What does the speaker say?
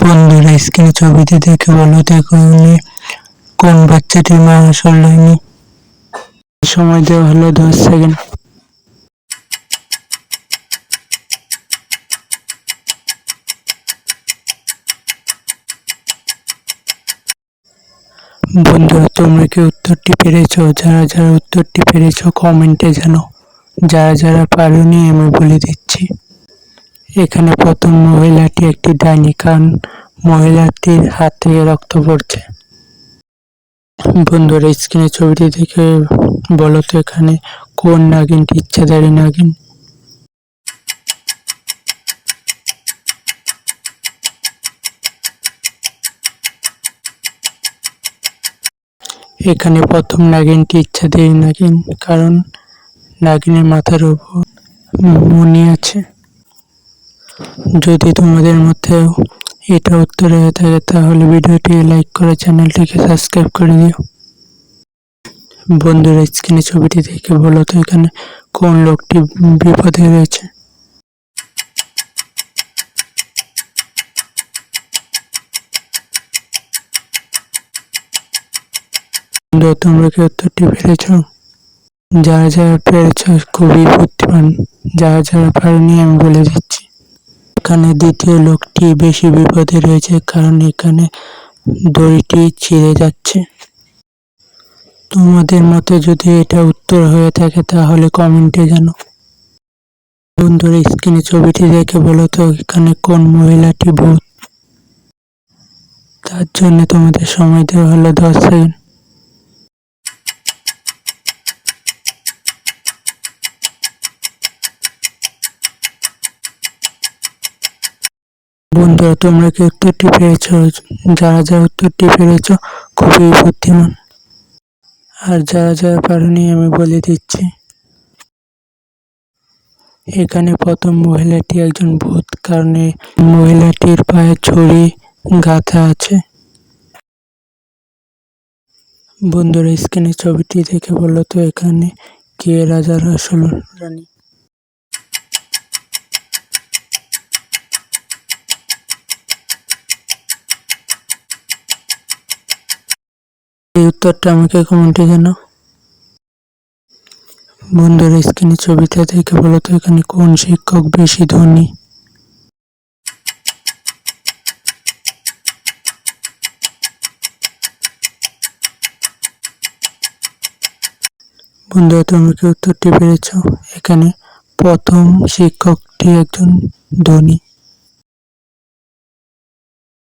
বন্ধুরা স্ক্রিনে ছবিটি দেখে বলো, দেখো উনি কোন বাচ্চাটির মা আসল হয়নি সময় দেওয়া হলো দশ সেকেন্ড। বন্ধুরা তোমরা কি উত্তরটি পেরেছ? যারা যারা উত্তরটি পেরেছ, কমেন্টে জানো। যারা যারা পারোনি, আমি বলে দিচ্ছি। এখানে প্রথম মহিলাটি একটি ডাইনি কারণ মহিলাটির হাত থেকে রক্ত পড়ছে। বন্ধুরা, স্ক্রিনে ছবিটি দেখে বলো তো এখানে কোন নাগিনটি ইচ্ছাধারী নাগিন? এখানে প্রথম নাগিনটি ইচ্ছা ইচ্ছাধারী নাগিন, কারণ নাগিনের মাথার উপর মণি আছে। যদি তোমাদের মধ্যেও এটা উত্তর হয়ে থাকে, তাহলে ভিডিওটি লাইক করে চ্যানেলটিকে সাবস্ক্রাইব করে দিও। বন্ধুরা, স্ক্রিনে ছবিটি দেখে বলো তো এখানে কোন লোকটি বিপদে রয়েছে। তোমরা কি উত্তরটি পেরেছ? যারা যারা পেরেছ, খুবই বুদ্ধিমান। যারা যারা পারেনি, আমি বলে দিচ্ছি। এখানে দ্বিতীয় লোকটি বেশি বিপদে রয়েছে কারণ এখানে দড়িটি ছিঁড়ে যাচ্ছে। তোমাদের মতে যদি এটা উত্তর হয়ে থাকে তাহলে কমেন্টে জানো। বন্ধুরা, স্ক্রিনে ছবিটি দেখে বলো তো, এখানে কোন মহিলাটি ভূত? তার জন্য তোমাদের সময় দেওয়া হলো দশ সেকেন্ড। বন্ধুরা তোমরা কি উত্তরটি পেরেছ যারা যারা উত্তরটি পেরেছ, খুবই বুদ্ধিমান। আর যারা যারা পারেনি, আমি বলে দিচ্ছি। এখানে প্রথম মহিলাটি একজন ভূত, কারণে মহিলাটির পায়ে ছড়ি গাঁথা আছে। বন্ধুরা, স্ক্রিনে ছবিটি দেখে বলল তো, এখানে কে রাজার আসল রানী। এই উত্তরটা আমাকে কমেন্টে জানাও। বন্ধুরা, স্ক্রিনে ছবিটা দেখে বলো তো এখানে কোন শিক্ষক বেশি ধনী? বন্ধুরা তোমরা কি উত্তরটি পেরেছ? এখানে প্রথম শিক্ষকটি একজন ধনী।